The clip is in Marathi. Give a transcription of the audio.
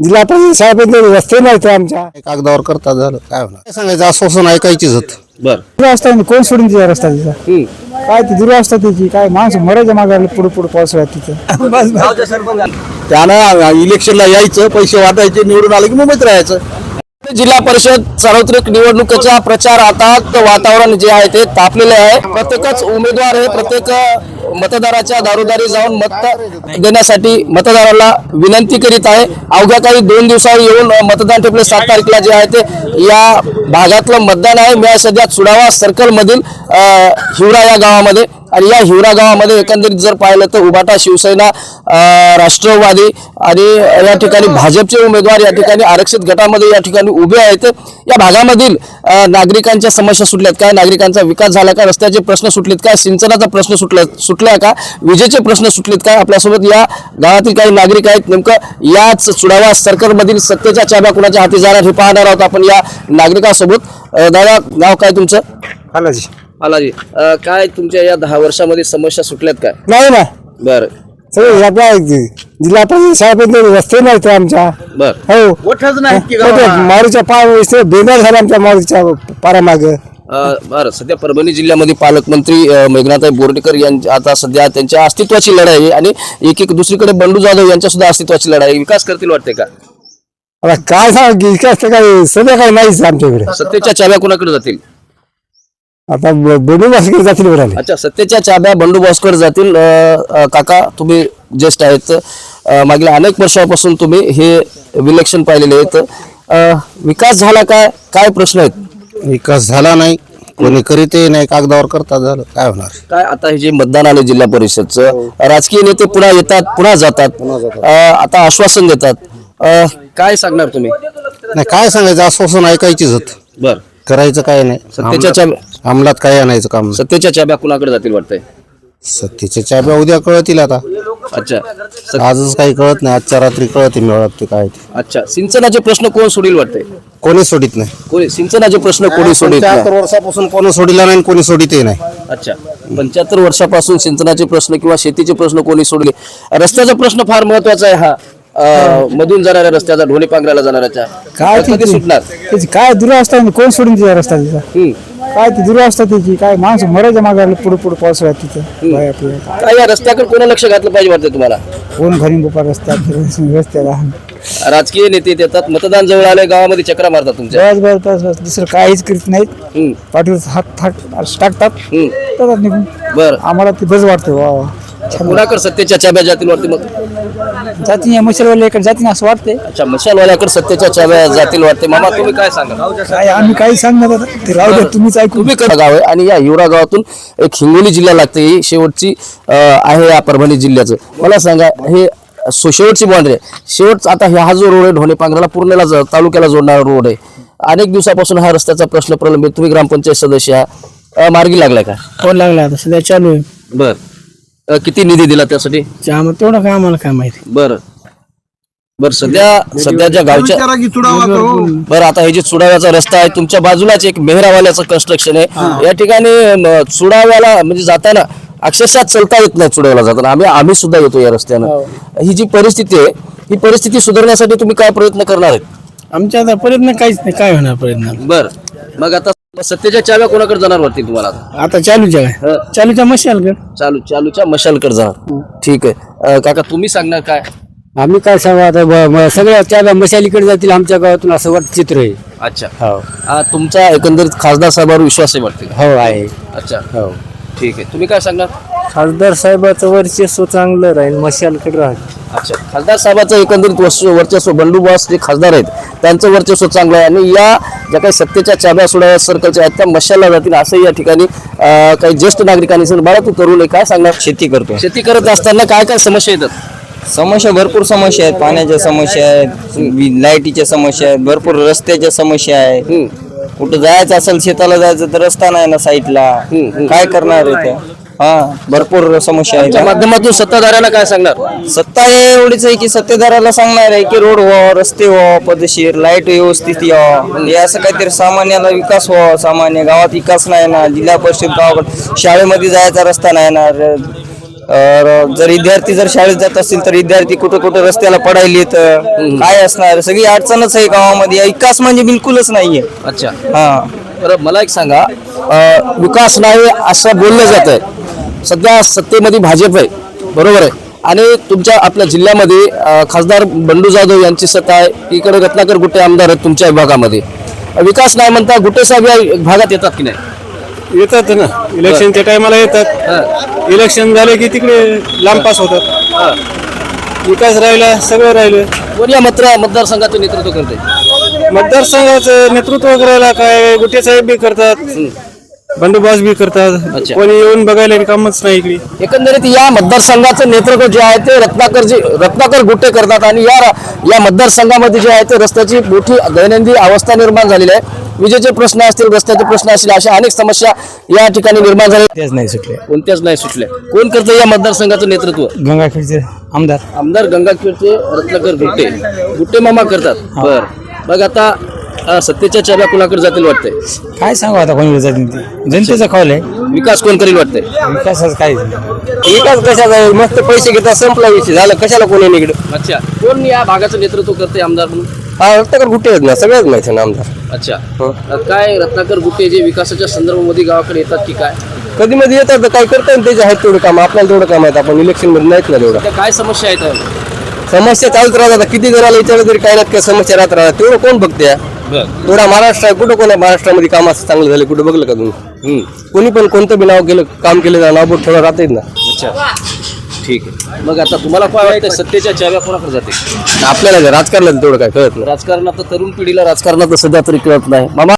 जिल्हा परिषद शाळेमध्ये रस्ते नाहीत आमच्या. कागदावर करता झालं काय होणार? काय सांगायचं आश्वासन ऐकायचीच होत. बर. दुरावस्था आहे, कोण सोडून तिचा रस्ता तिचा काय ती दुरावस्था त्याची? काय माणसं मरायच्या मागायला पुढे पुढे पावसाळ्यात तिथं? बस बस. त्यानं इलेक्शनला यायचं पैसे वाटायचे निवडून आले की मुंबईत राहायचं. जिल्हा परिषद सार्वत्रिक निवडणुकीचा प्रचार आता वातावरण जे आहे ते तापलेले आहे. प्रत्येकच उमेदवार हे प्रत्येक मतदाराच्या दारोदारी जाऊन मत देण्यासाठी मतदाराला विनंती करीत आहे. अवघ्या काही दोन दिवसावर येऊन मतदान टेपले सात तारखेला जे आहे ते या भागातलं मतदान आहे. मी सध्या चुडावा सर्कलमधील हिवरा या गावामध्ये आणि या हिवरा गावामध्ये एकंदरीत जर पाहिलं तर उभाटा शिवसेना राष्ट्रवादी आणि या ठिकाणी भाजपचे उमेदवार या ठिकाणी आरक्षित गटामध्ये या ठिकाणी उभे आहेत. या भागामधील नागरिकांच्या समस्या सुटल्यात काय नागरिकांचा विकास झाला का? रस्त्याचे प्रश्न सुटलेत काय सिंचनाचा प्रश्न सुटला सुटला का? विजेचे प्रश्न सुटलेत काय आपल्यासोबत या गावातील काही नागरिक आहेत. नेमकं याच चुडावा सर्कलमधील सत्तेच्या चाब्या कुणाच्या हाती जाणार हे पाहणार आहोत आपण या नागरिकांसोबत. दादा नाव काय तुमचं? आलाजी आलाजी काय तुमच्या या दहा वर्षामध्ये समस्या सुटल्यात काय? नाही ना. बरं. सगळे आपल्या जिल्हा परिषद शाळेमध्ये रस्ते नाहीत आमच्या. बर. हो. मोठंच नाही की कुठे मारूच्या पाय झाला आमच्या मारूच्या पारामाग बरं. सध्या परभणी जिल्ह्यामध्ये पालकमंत्री अ, मेघनाथाई बोर्डीकर यांच्या आता सध्या त्यांच्या अस्तित्वाची लढाई आहे आणि एक एक दुसरीकडे बंडू जाधव यांच्या सुद्धा अस्तित्वाची लढाई आहे. विकास करतील वाटते का? आता काय सांग विकास तर काही सध्या काही नाहीच आमच्याकडे. सत्तेच्या चाब्या कोणाकडे जातील? आता बोलून असं जातील बरं अच्छा सत्तेच्या चाब्या बंडू बॉसकडे जातील. अ, अ, काका तुम्ही ज्येष्ठ आहेत. अ, मागील अनेक वर्षापासून तुम्ही हे विलक्षण पाहिलेले आहेत. अ, विकास झाला काय काय प्रश्न आहेत? विकास झाला नाही. कोणी करीतही नाही. कागदावर करता झालं. काय होणार? काय आता हे जे मतदान आलं जिल्हा परिषदचं राजकीय नेते पुन्हा येतात पुन्हा जातात. अ, आता आश्वासन देतात. अ, काय सांगणार तुम्ही? नाही काय सांगायचं? आश्वासन ऐकायचीच होत. बर. करायचं काय नाही. सत्तेच्या चाब्या अंमलात काय आणायचं काम? नाही. सत्तेच्या चाब्या कुणाकडे जातील वाटतंय? सत्तेच्या चाब्या उद्या कळतील आता. अच्छा. स- आजच काही कळत नाही आजच्या रात्री कळते मिळत ते काय ते. अच्छा. सिंचनाचे प्रश्न कोण सोडील वाटतंय? कोणी सोडित नाही. कोणी सिंचनाचे प्रश्न कोणी सोडित पंच्याहत्तर वर्षापासून कोणी सोडिला नाही आणि कोणी सोडितही नाही. अच्छा. पंच्याहत्तर वर्षापासून सिंचनाचे प्रश्न किंवा शेतीचे प्रश्न कोणी सोडले? रस्त्याचा प्रश्न फार महत्त्वाचा आहे हा. अ, मधून जाणाऱ्या रस्त्याचा ढोणे पांघराला जाणाऱ्याच्या काय कधी सुटणार? त्याची काय दुरावस्था आहे, कोण सोडून तिचा रस्ता तिचा हम्म. काय ती दुरावस्था त्याची काय माणसं मरायच्या मागायला पुढे पुढे पावसाळ्यात तिथं बाया पिया. काय या रस्त्याकडे कोणा लक्ष घातलं पाहिजे वाटतं तुम्हाला? कोण भरीन गोपा रस्त्यात रस्त्याला राजकीय नेते येतात मतदान जवळ आले गावामध्ये चक्रा मारतात तुमच्या. बस बस बस बस. दुसरं काहीच करीत नाहीत. हम्म. पाठीवर हात थाक टाकतात. हम्म. जातात निघून बर. आम्हाला ते बस वाटतं वा वा. कुणाकडे सत्तेच्या चाब्या जातील वाटते मग? जाती या मशालवाल्या इकडे जाती ना असं वाटते अच्छा मशालवाल्याकडे सत्तेच्या चाब्या जातील वाटते. मामा तुम्ही काय सांगा काय आम्ही काही सांगणार आता. ते राहू द्या तुम्हीच ऐकू तुम्ही करा गाव. आहे आणि या हिवरा गावातून एक हिंगोली जिल्हा लागते. ही शेवटची अं, आहे या परभणी जिल्ह्याचं. मला सांगा हे सो- शेवटची बाउंड्री आहे. शेवट आता हा जो रोड आहे ढोणे पांघराला पूर्णला ज- तालुक्याला जोडणारा रोड आहे. अनेक दिवसापासून हा रस्त्याचा प्रश्न प्रलंबित. तुम्ही ग्रामपंचायत सदस्य आहात. अं, मार्गी लागलाय का? फोन लागला आता. सध्या चालू आहे. बर. किती निधी दिला त्यासाठी? आम्हाला तेवढं काय आम्हाला काय माहिती. बर. बर सध्या सध्याच्या गावच्या बरं आता हे जे चुडाव्याचा रस्ता आहे तुमच्या बाजूलाच एक मेहरावाल्याचं कन्स्ट्रक्शन आहे. या ठिकाणी म, चुडाव्याला म्हणजे जाताना अक्षरशः चलता येत नाही चुडाव्याला जाताना. आम्ही आम्ही सुद्धा येतो या रस्त्यानं. ही जी परिस्थिती आहे ही परिस्थिती सुधारण्यासाठी तुम्ही काय प्रयत्न करणार आहेत? आमच्या आता प्रयत्न काहीच नाही. काय होणार प्रयत्न? बर. मग आता सत्तेच्या चाव्या कोणाकडे जाणार वाटतील तुम्हाला? आता? आता चालूच्या काय? हं. चालूच्या मशाल कर चालू चालूच्या मशालकडे जाणार. ठीक आहे. अं, काका तुम्ही सांगणार काय? आम्ही काय सांगू आता ब- म- सगळ्या त्या मशालीकडे जातील आमच्या गावातून असं वाट चित्र आहे. अच्छा. हो. अं, तुमचा एकंदरीत खासदार साहेबांवर विश्वास आहे वाटते का? हो आहे. अच्छा. हो. ठीक आहे. तुम्ही काय सांगणार? खासदार साहेबाचं वर्चस्व चांगलं राहील मशालकडे राहील. अच्छा. खासदार साहेबाचं एकंदरीत वस- वर्चस्व बंडू बॉस जे खासदार आहेत त्यांचं वर्चस्व चांगलं आहे. आणि या ज्या काही सत्तेच्या चाब्या सोडा सर्कलच्या आहेत त्या मशाला जातील असं या ठिकाणी काही ज्येष्ठ नागरिकांनी सांगितलं. बाळा तू तरुण आहे काय सांगणार? शेती करतो. शेती करत असताना काय काय समस्या येतात? समस्या भरपूर समस्या आहेत. पाण्याच्या समस्या आहेत लाईटीच्या समस्या आहेत भरपूर रस्त्याच्या समस्या आहेत. कुठं जायचं असेल शेताला जायचं तर रस्ता नाही ना साईडला. काय करणार आहे ते हा भरपूर समस्या त्या आहेत माध्यमातून सत्ताधाऱ्यांना काय सांगणार? सत्ता हे एवढीच आहे की सत्तेदाराला सांगणार आहे की रोड व्हावं रस्ते व्हावं पदशीर लाइट व्यवस्थित यावं हे असं काहीतरी सामान्याला विकास व्हावा सामान्य गावात विकास नाही ना जिल्हा परिषद गावाकडे शाळेमध्ये जायचा रस्ता नाही ना. र- जर विद्यार्थी जर शाळेत जात असतील तर विद्यार्थी कुठं कुठं रस्त्याला पडायले तर काय असणार? सगळी अडचणच आहे गावामध्ये. विकास म्हणजे बिलकुलच नाहीये. अच्छा. हा. बरं मला एक सांगा. अ, विकास नाही असं बोललं जात आहे सध्या सत्तेमध्ये भाजप आहे. बरोबर आहे. आणि तुमच्या आपल्या जिल्ह्यामध्ये खासदार बंडू जाधव यांची सत्ता आहे. इकडे रत्नाकर गुट्टे आमदार आहेत तुमच्या विभागामध्ये. विकास नाही म्हणता गुट्टे साहेब या भागात येतात की नाही? येतात ना. इलेक्शनच्या टायमाला येतात. इलेक्शन झाले की तिकडे लांब पास होतात. विकास राहिला सगळं राहिलं. कोण या मत्र मतदारसंघाचं नेतृत्व करते मतदारसंघाचं नेतृत्व करायला काय गुटे साहेब बी करतात. बंडोबस्त बी करतात. अच्छा. कोणी येऊन बघायला कामच नाही इकडे. एकंदरीत या मतदारसंघाचं नेतृत्व जे आहे ते रत्नाकरजी रत्नाकर गुट्टे करतात आणि या या मतदारसंघामध्ये जे आहे ते रस्त्याची मोठी दैनंदिन अवस्था निर्माण झालेली आहे. विजेचे प्रश्न असतील रस्त्याचे प्रश्न असतील अशा अनेक समस्या या ठिकाणी निर्माण झाल्या. तेच नाही सुटले कोणत्याच नाही सुटल्या. कोण करतं या मतदारसंघाचं नेतृत्व? गंगाखेडचे आमदार. आमदार गंगाखेडचे रत्नाकर गुट्टे. गुट्टे मामा करतात. बर. मग आता अ, सत्तेच्या चाव्या कुणाकडे जातील वाटतंय? काय सांगू आता कोणी जातील ते? जनतेचा कॉल आहे. विकास कोण करील वाटतंय? विकासाचं काय? विकास कशाचा आहे? मस्त पैसे घेतात संपला विषय. झालं कशाला कोणी निघड अच्छा. कोण या भागाचं नेतृत्व करते आमदार म्हणून? हा रत्नाकर कुठे आहेत ना सगळ्याच माहिती आहे ना आमदार. अच्छा. अ, काय रत्नाकर गुट्टे जे विकासाच्या संदर्भामध्ये गावाकडे येतात की काय? कधी मध्ये येतात तर काय करता त्याचे आहेत तेवढं काम. आपल्याला तेवढं काम आहेत. आपण इलेक्शनमध्ये नाहीत ना तेवढं. त्या काय समस्या आहेत? समस्या चालूच राहतात. आता किती जणाला विचारलं तरी काय ना काय समस्या राहत राहतात तेवढं कोण बघते थोडा महाराष्ट्र आहे कुठं कोण महाराष्ट्रामध्ये काम असं चांगलं झालं कुठं बघलं का तुम्ही? कोणी पण कोणतं बी नाव केलं काम केलं नाव बोट ठेवलं राहतात ना. अच्छा. ठीक आहे. मग आता तुम्हाला काय वाटतं सत्तेच्या चाव्या कोणाकडे जाते आपल्याला राजकारणात तेवढं काय कळत नाही. राजकारणात तर तरुण पिढीला राजकारणात सध्या तरी कळत नाही. मामा